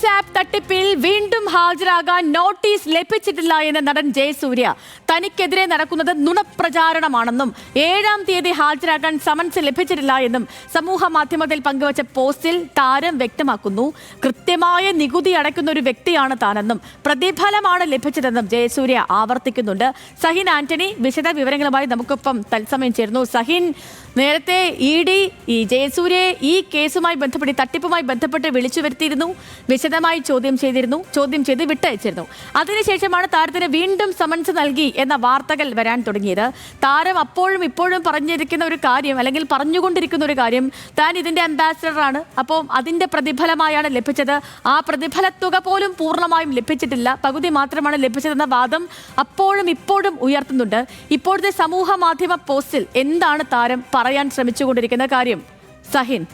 App തട്ടിപ്പിൽ വീണ്ടും ഹാജരാകാൻ നോട്ടീസ് ലഭിച്ചിട്ടില്ല എന്ന നടൻ ജയസൂര്യ തനിക്കെതിരെ നടക്കുന്നത് നുണപ്രചാരണമാണെന്നും ഏഴാം തീയതി ഹാജരാകാൻ സമൻസ് ലഭിച്ചിട്ടില്ല എന്നും സമൂഹ മാധ്യമത്തിൽ പങ്കുവച്ച പോസ്റ്റിൽ താരം വ്യക്തമാക്കുന്നു. കൃത്യമായ നികുതി അടയ്ക്കുന്ന ഒരു വ്യക്തിയാണ് താനെന്നും പ്രതിഫലമാണ് ലഭിച്ചതെന്നും ജയസൂര്യ ആവർത്തിക്കുന്നുണ്ട്. സഹിൻ ആന്റണി വിശദ വിവരങ്ങളുമായി നമുക്കൊപ്പം തത്സമയം ചേരുന്നു. സഹിൻ നേരത്തെ ഇ ഡി ഈ ജയസൂര്യയെ ഈ കേസുമായി ബന്ധപ്പെട്ട് തട്ടിപ്പുമായി ബന്ധപ്പെട്ട് വിളിച്ചു വരുത്തിയിരുന്നു. വിശദമായി ചോദ്യം ചെയ്തിരുന്നു. ചോദ്യം ചെയ്ത് വിട്ടയച്ചിരുന്നു. അതിനുശേഷമാണ് താരത്തിന് വീണ്ടും സമൻസ് നൽകി എന്ന വാർത്തകൾ വരാൻ തുടങ്ങിയത്. താരം അപ്പോഴും ഇപ്പോഴും പറഞ്ഞിരിക്കുന്ന ഒരു കാര്യം അല്ലെങ്കിൽ പറഞ്ഞുകൊണ്ടിരിക്കുന്ന ഒരു കാര്യം താൻ ഇതിന്റെ അംബാസിഡറാണ് അപ്പോൾ അതിന്റെ പ്രതിഫലമായാണ് ലഭിച്ചത്. ആ പ്രതിഫല തുക പോലും പൂർണമായും ലഭിച്ചിട്ടില്ല. പകുതി മാത്രമാണ് ലഭിച്ചതെന്ന വാദം അപ്പോഴും ഇപ്പോഴും ഉയർത്തുന്നുണ്ട്. ഇപ്പോഴത്തെ സമൂഹ മാധ്യമ പോസ്റ്റിൽ എന്താണ് താരം പറയാൻ ശ്രമിച്ചുകൊണ്ടിരിക്കുന്ന കാര്യം? സഹിൻ.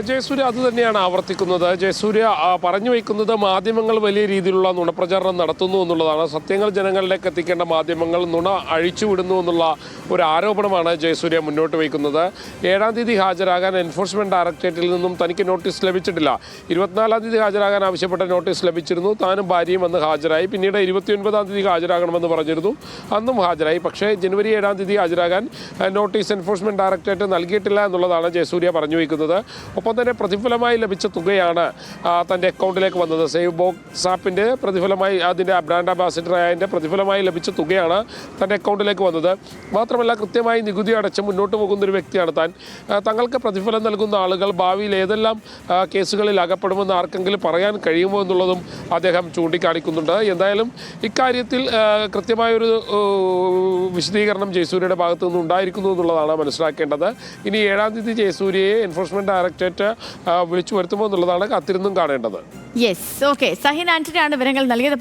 ജയസൂര്യ അത് തന്നെയാണ് ആവർത്തിക്കുന്നത്. ജയസൂര്യ പറഞ്ഞു വയ്ക്കുന്നത് മാധ്യമങ്ങൾ വലിയ രീതിയിലുള്ള നുണപ്രചാരണം നടത്തുന്നു എന്നുള്ളതാണ്. സത്യങ്ങൾ ജനങ്ങളിലേക്ക് എത്തിക്കേണ്ട മാധ്യമങ്ങൾ നുണ അഴിച്ചുവിടുന്നു എന്നുള്ള ഒരു ആരോപണമാണ് ജയസൂര്യ മുന്നോട്ട് വയ്ക്കുന്നത്. ഏഴാം തീയതി ഹാജരാകാൻ എൻഫോഴ്സ്മെന്റ് ഡയറക്ടറേറ്റിൽ നിന്നും തനിക്ക് നോട്ടീസ് ലഭിച്ചിട്ടില്ല. ഇരുപത്തിനാലാം തീയതി ഹാജരാകാൻ ആവശ്യപ്പെട്ട നോട്ടീസ് ലഭിച്ചിരുന്നു. താനും ഭാര്യയും അന്ന് ഹാജരായി. പിന്നീട് ഇരുപത്തിയൊൻപതാം തീയതി ഹാജരാകണമെന്ന് പറഞ്ഞിരുന്നു. അന്നും ഹാജരായി. പക്ഷേ ജനുവരി ഏഴാം തീയതി ഹാജരാകാൻ നോട്ടീസ് എൻഫോഴ്സ്മെന്റ് ഡയറക്ടറേറ്റ് നൽകിയിട്ടില്ല എന്നുള്ളതാണ് ജയസൂര്യ പറഞ്ഞു വയ്ക്കുന്നത്. ഒപ്പം തന്നെ പ്രതിഫലമായി ലഭിച്ച തുകയാണ് തന്റെ അക്കൗണ്ടിലേക്ക് വന്നത്. സേവ് ബോക്സ് ആപ്പിന്റെ പ്രതിഫലമായി അതിന്റെ ബ്രാൻഡ് അംബാസിഡറായ അതിന്റെ പ്രതിഫലമായി ലഭിച്ച തുകയാണ് തന്റെ അക്കൗണ്ടിലേക്ക് വന്നത്. മാത്രമല്ല കൃത്യമായി നികുതി അടച്ച് മുന്നോട്ട് പോകുന്ന ഒരു വ്യക്തിയാണ് താൻ. തങ്ങൾക്ക് പ്രതിഫലം നൽകുന്ന ആളുകൾ ഭാവിയിൽ ഏതെല്ലാം കേസുകളിൽ അകപ്പെടുമെന്ന് ആർക്കെങ്കിലും പറയാൻ കഴിയുമോ എന്നുള്ളതും അദ്ദേഹം ചൂണ്ടിക്കാണിക്കുന്നുണ്ട്. എന്തായാലും ഇക്കാര്യത്തിൽ കൃത്യമായൊരു വിശദീകരണം ജയസൂര്യയുടെ ഭാഗത്തു നിന്ന് ഉണ്ടായിരിക്കുന്നു എന്നുള്ളതാണ് മനസ്സിലാക്കേണ്ടത്. ഇനി ഏഴാം തീയതി ജയസൂര്യയെ എൻഫോഴ്സ്മെന്റ് ഡയറക്ടറേറ്റ് ആ, വിളിച്ചു വരുത്തുമോ എന്നുള്ളതാണ് കാത്തിരുന്നും കാണേണ്ടത്. യെസ് ഓക്കെ സഹിൻ ആന്റണിയാണ് വിവരങ്ങൾ നൽകിയത്.